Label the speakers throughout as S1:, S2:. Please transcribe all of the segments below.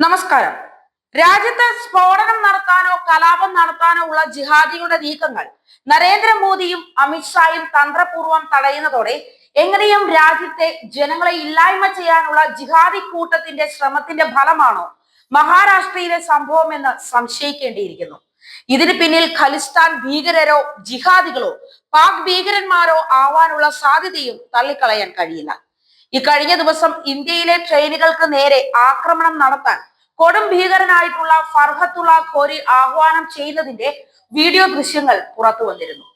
S1: നമസ്കാരം. രാജ്യത്ത് സ്ഫോടനം നടത്താനോ കലാപം നടത്താനോ ഉള്ള ജിഹാദികളുടെ നീക്കങ്ങൾ നരേന്ദ്രമോദിയും അമിത്ഷായും തന്ത്രപൂർവം തടയുന്നതോടെ എങ്ങനെയും രാജ്യത്തെ ജനങ്ങളെ ഇല്ലായ്മ ചെയ്യാനുള്ള ജിഹാദി കൂട്ടത്തിന്റെ ശ്രമത്തിന്റെ ഫലമാണോ മഹാരാഷ്ട്രയിലെ സംഭവം എന്ന് സംശയിക്കേണ്ടിയിരിക്കുന്നു. ഇതിന് പിന്നിൽ ഖലിസ്ഥാൻ ഭീകരരോ ജിഹാദികളോ പാക് ഭീകരന്മാരോ ആവാനുള്ള സാധ്യതയും തള്ളിക്കളയാൻ കഴിയില്ല. ഈ കഴിഞ്ഞ ദിവസം ഇന്ത്യയിലെ ട്രെയിനുകൾക്ക് നേരെ ആക്രമണം നടത്താൻ കൊടും ഭീകരനായിട്ടുള്ള ഫർഹത്തുള്ള ഖോരി ആഹ്വാനം ചെയ്യുന്നതിന്റെ വീഡിയോ ദൃശ്യങ്ങൾ പുറത്തു വന്നിരുന്നു.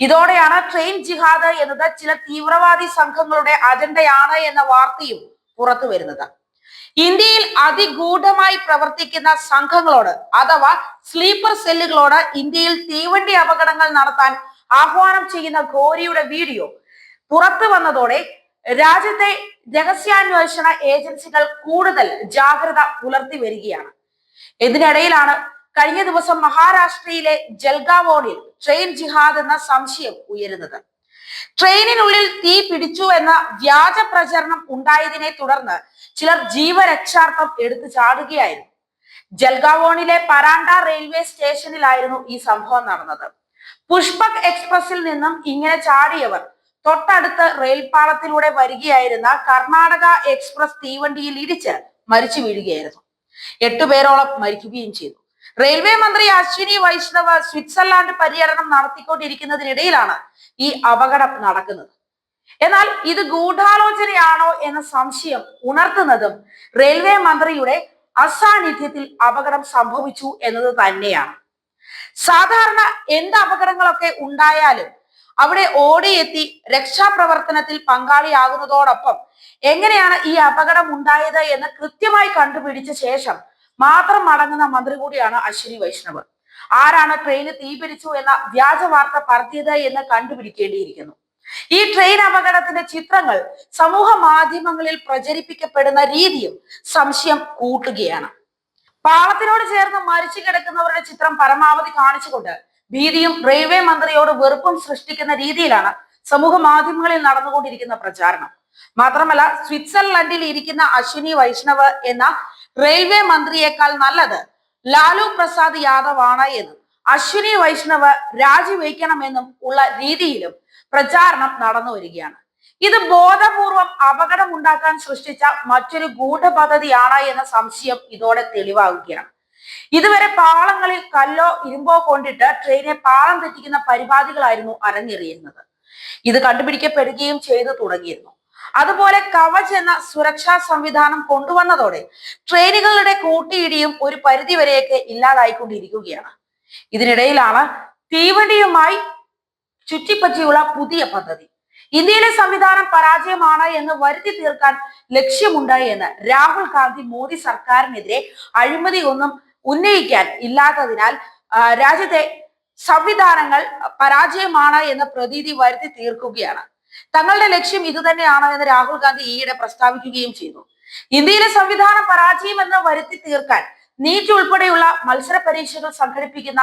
S1: ഇതോടെയാണ് ട്രെയിൻ ജിഹാദ് എന്നത് ചില തീവ്രവാദി സംഘങ്ങളുടെ അജണ്ടയാണ് എന്ന വാർത്തയും പുറത്തു വരുന്നത്. ഇന്ത്യയിൽ അതിഗൂഢമായി പ്രവർത്തിക്കുന്ന സംഘങ്ങളോട് അഥവാ സ്ലീപ്പർ സെല്ലുകളോട് ഇന്ത്യയിൽ തീവണ്ടി അപകടങ്ങൾ നടത്താൻ ആഹ്വാനം ചെയ്യുന്ന ഘോരിയുടെ വീഡിയോ പുറത്തു വന്നതോടെ രാജ്യത്തെ രഹസ്യാന്വേഷണ ഏജൻസികൾ കൂടുതൽ ജാഗ്രത പുലർത്തി വരികയാണ്. ഇതിനിടയിലാണ് കഴിഞ്ഞ ദിവസം മഹാരാഷ്ട്രയിലെ ജൽഗാവോണിൽ ട്രെയിൻ ജിഹാദ് എന്ന സംശയം ഉയരുന്നത്. ട്രെയിനിനുള്ളിൽ തീ പിടിച്ചു എന്ന വ്യാജ പ്രചരണം ഉണ്ടായതിനെ തുടർന്ന് ചിലർ ജീവരക്ഷാർത്ഥം എടുത്തു ചാടുകയായിരുന്നു. ജൽഗാവോണിലെ പരാണ്ട റെയിൽവേ സ്റ്റേഷനിലായിരുന്നു ഈ സംഭവം നടന്നത്. പുഷ്പക് എക്സ്പ്രസിൽ നിന്നും ഇങ്ങനെ ചാടിയവർ തൊട്ടടുത്ത് റെയിൽപാളത്തിലൂടെ വരികയായിരുന്ന കർണാടക എക്സ്പ്രസ് തീവണ്ടിയിൽ ഇടിച്ച് മരിച്ചു വീഴുകയായിരുന്നു. എട്ടുപേരോളം മരിക്കുകയും ചെയ്തു. റെയിൽവേ മന്ത്രി അശ്വിനി വൈഷ്ണവ് സ്വിറ്റ്സർലാൻഡ് പര്യടനം നടത്തിക്കൊണ്ടിരിക്കുന്നതിനിടയിലാണ് ഈ അപകടം നടക്കുന്നത്. എന്നാൽ ഇത് ഗൂഢാലോചനയാണോ എന്ന സംശയം ഉണർത്തുന്നതും റെയിൽവേ മന്ത്രിയുടെ അസാന്നിധ്യത്തിൽ അപകടം സംഭവിച്ചു എന്നത് തന്നെയാണ്. സാധാരണ എന്ത് അപകടങ്ങളൊക്കെ ഉണ്ടായാലും അവിടെ ഓടിയെത്തി രക്ഷാപ്രവർത്തനത്തിൽ പങ്കാളിയാകുന്നതോടൊപ്പം എങ്ങനെയാണ് ഈ അപകടം ഉണ്ടായത് എന്ന് കൃത്യമായി കണ്ടുപിടിച്ച ശേഷം മാത്രം മടങ്ങുന്ന മന്ത്രി കൂടിയാണ് അശ്വിനി വൈഷ്ണവ്. ആരാണ് ട്രെയിന് തീപിടിച്ചു എന്ന വ്യാജ വാർത്ത പരത്തിയത് എന്ന് കണ്ടുപിടിക്കേണ്ടിയിരിക്കുന്നു. ഈ ട്രെയിൻ അപകടത്തിന്റെ ചിത്രങ്ങൾ സമൂഹ മാധ്യമങ്ങളിൽ പ്രചരിപ്പിക്കപ്പെടുന്ന രീതിയും സംശയം കൂട്ടുകയാണ്. പാളത്തിനോട് ചേർന്ന് മരിച്ചു കിടക്കുന്നവരുടെ ചിത്രം പരമാവധി കാണിച്ചുകൊണ്ട് ഭീതിയും റെയിൽവേ മന്ത്രിയോട് വെറുപ്പും സൃഷ്ടിക്കുന്ന രീതിയിലാണ് സമൂഹ മാധ്യമങ്ങളിൽ നടന്നുകൊണ്ടിരിക്കുന്ന പ്രചാരണം. മാത്രമല്ല സ്വിറ്റ്സർലൻഡിൽ ഇരിക്കുന്ന അശ്വിനി വൈഷ്ണവ് എന്ന റെയിൽവേ മന്ത്രിയേക്കാൾ നല്ലത് ലാലു പ്രസാദ് യാദവ് ആണ് എന്നും അശ്വിനി വൈഷ്ണവ് രാജിവയ്ക്കണമെന്നും ഉള്ള രീതിയിലും പ്രചാരണം നടന്നു വരികയാണ്. ഇത് ബോധപൂർവം അപകടം ഉണ്ടാക്കാൻ സൃഷ്ടിച്ച മറ്റൊരു ഗൂഢപദ്ധതിയാണ് എന്ന സംശയം ഇതോടെ തെളിവാകുകയാണ് ഇതുവരെ പാളങ്ങളിൽ കല്ലോ ഇരുമ്പോ കൊണ്ടിട്ട് ട്രെയിനെ പാളം തെറ്റിക്കുന്ന പരിപാടികളായിരുന്നു അരങ്ങേറിയിരുന്നത്. ഇത് കണ്ടുപിടിക്കപ്പെടുകയും ചെയ്തു തുടങ്ങിയിരുന്നു. അതുപോലെ കവച് എന്ന സുരക്ഷാ സംവിധാനം കൊണ്ടുവന്നതോടെ ട്രെയിനുകളുടെ കൂട്ടിയിടിയും ഒരു പരിധിവരെയൊക്കെ ഇല്ലാതായിക്കൊണ്ടിരിക്കുകയാണ്. ഇതിനിടയിലാണ് തീവണ്ടിയുമായി ചുറ്റിപ്പറ്റിയുള്ള പുതിയ പദ്ധതി. ഇന്ത്യയിലെ സംവിധാനം പരാജയമാണ് എന്ന് വരുത്തി തീർക്കാൻ ലക്ഷ്യമുണ്ട് എന്ന് രാഹുൽ ഗാന്ധി മോദി സർക്കാരിനെതിരെ അഴിമതി ഒന്നും ഉന്നയിക്കാൻ ഇല്ലാത്തതിനാൽ രാജ്യത്തെ സംവിധാനങ്ങൾ പരാജയമാണ് എന്ന പ്രതീതി വരുത്തി തീർക്കുകയാണ്. തങ്ങളുടെ ലക്ഷ്യം ഇത് തന്നെയാണ് എന്ന് രാഹുൽ ഗാന്ധി ഈയിടെ പ്രസ്താവിക്കുകയും ചെയ്തു. ഇന്ത്യയിലെ സംവിധാന പരാജയം എന്ന് വരുത്തി തീർക്കാൻ നീറ്റ് ഉൾപ്പെടെയുള്ള മത്സര പരീക്ഷകൾ സംഘടിപ്പിക്കുന്ന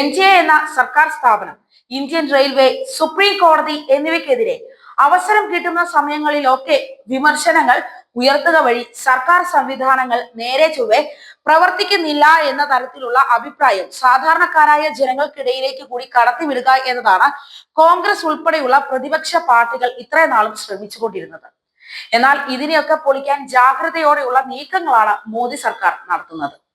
S1: എൻ എന്ന സർക്കാർ സ്ഥാപനം ഇന്ത്യൻ റെയിൽവേ സുപ്രീം കോടതി എന്നിവയ്ക്കെതിരെ അവസരം കിട്ടുന്ന സമയങ്ങളിലൊക്കെ വിമർശനങ്ങൾ ഉയർത്തുക വഴി സർക്കാർ സംവിധാനങ്ങൾ നേരെ ചൊവ്വെ പ്രവർത്തിക്കുന്നില്ല എന്ന തരത്തിലുള്ള അഭിപ്രായം സാധാരണക്കാരായ ജനങ്ങൾക്കിടയിലേക്ക് കൂടി കടത്തിവിടുക എന്നതാണ് കോൺഗ്രസ് ഉൾപ്പെടെയുള്ള പ്രതിപക്ഷ പാർട്ടികൾ ഇത്രയും നാളും ശ്രമിച്ചുകൊണ്ടിരുന്നത്. എന്നാൽ ഇതിനെയൊക്കെ പൊളിക്കാൻ ജാഗ്രതയോടെയുള്ള നീക്കങ്ങളാണ് മോദി സർക്കാർ നടത്തുന്നത്.